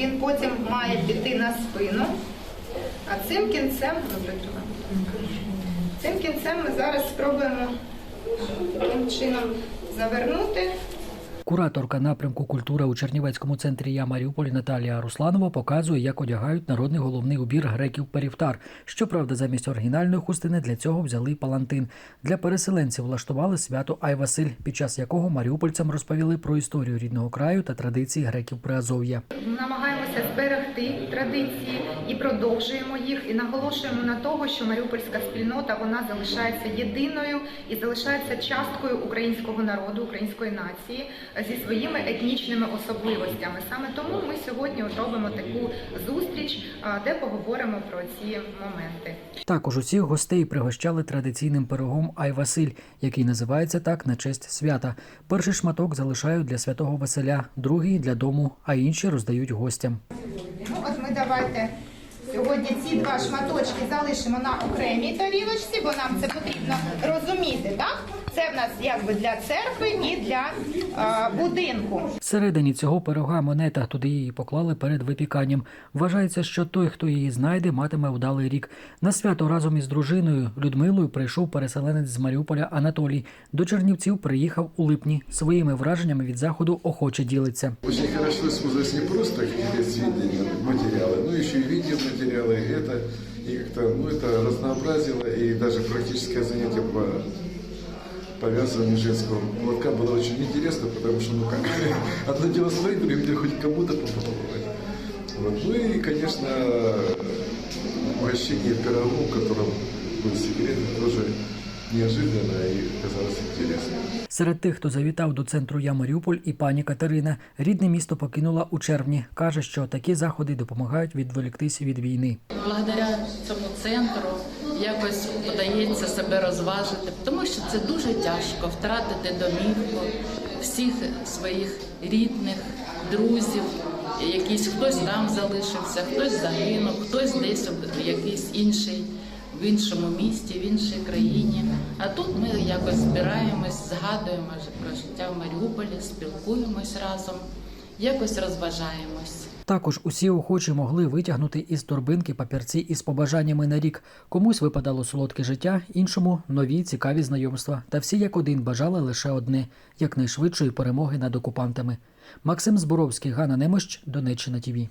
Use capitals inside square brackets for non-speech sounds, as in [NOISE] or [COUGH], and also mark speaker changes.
Speaker 1: він потім має піти на спину. А цим кінцем, добре, цим кінцем ми зараз спробуємо таким чином завернути.
Speaker 2: Кураторка напрямку культура у Чернівецькому центрі Я Маріуполь Наталія Русланова показує, як одягають народний головний убір греків перівтар. Щоправда, замість оригінальної хустини для цього взяли палантин. Для переселенців влаштували свято Айвасиль, під час якого маріупольцям розповіли про історію рідного краю та традиції греків Приазов'я.
Speaker 1: Намагаємося зберегти традиції і продовжуємо їх. І наголошуємо на того, що маріупольська спільнота вона залишається єдиною і залишається часткою українського народу, української нації зі своїми етнічними особливостями. Саме тому ми сьогодні робимо таку зустріч, де поговоримо про ці моменти.
Speaker 2: Також усіх гостей пригощали традиційним пирогом Айвасиль, який називається так на честь свята. Перший шматок залишають для святого Василя, другий для дому, а інші роздають гостям.
Speaker 1: Ну, от ми давайте сьогодні ці два шматочки залишимо на окремій тарілочці, бо нам це потрібно розуміти, так? Це в нас якби для церкви і для а, будинку.
Speaker 2: Всередині цього пирога монета туди її поклали перед випіканням. Вважається, що той, хто її знайде, матиме вдалий рік. На свято разом із дружиною Людмилою прийшов переселенець з Маріуполя Анатолій. До Чернівців приїхав у липні. Своїми враженнями від заходу охоче ділиться.
Speaker 3: Очень хорошо использовать не просто какие-то сведения, материалы, но еще и видеоматериалы, и это, и как-то, ну, это разнообразило, и даже практическое занятие по повязыванию женского молотка было очень интересно, потому что, ну, как, [LAUGHS] одно дело смотреть, другое дело хоть кому-то попробовать. Вот. Ну и, конечно, угощение пирогом, в котором был секрет, тоже неожиданно и казалось интересно.
Speaker 2: Серед тих, хто завітав до центру Я Маріуполь, і пані Катерина. Рідне місто покинула у червні. каже, що такі заходи допомагають відволіктись від війни.
Speaker 4: Благодаря цьому центру якось вдається себе розважити, тому що це дуже тяжко втратити домівку, всіх своїх рідних, друзів. Якийсь хтось там залишився, хтось загинув, хтось десь в якийсь інший, в іншому місті, в іншій країні. А тут ми якось збираємось, згадуємо про життя в Маріуполі, спілкуємось разом, якось розважаємось.
Speaker 2: Також усі охочі могли витягнути із торбинки папірці із побажаннями на рік. Комусь випадало солодке життя, іншому нові цікаві знайомства. Та всі як один бажали лише одне якнайшвидшої перемоги над окупантами. Максим Зборовський, Ганна Немощ, Донеччина ТІВІ.